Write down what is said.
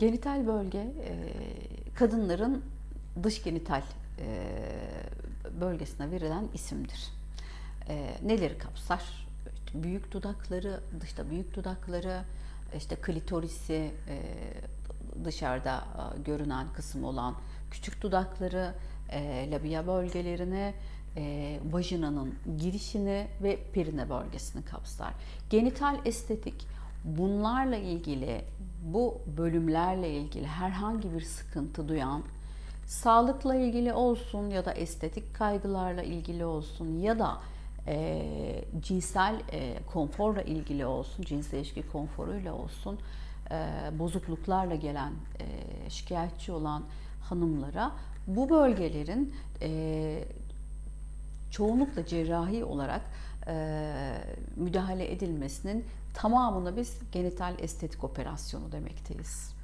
Genital bölge e, kadınların dış genital e, bölgesine verilen isimdir. E, neleri kapsar? Büyük dudakları, dışta büyük dudakları, işte klitorisi, dışarıda görünen kısım olan küçük dudakları, labia bölgelerini, vajinanın girişini ve perine bölgesini kapsar. Genital estetik bunlarla ilgili, bu bölümlerle ilgili herhangi bir sıkıntı duyan, sağlıkla ilgili olsun ya da estetik kaygılarla ilgili olsun ya da e, cinsel e, konforla ilgili olsun, cinsel ilişki konforuyla olsun, e, bozukluklarla gelen, e, şikayetçi olan hanımlara bu bölgelerin e, çoğunlukla cerrahi olarak e, müdahale edilmesinin tamamını biz genital estetik operasyonu demekteyiz.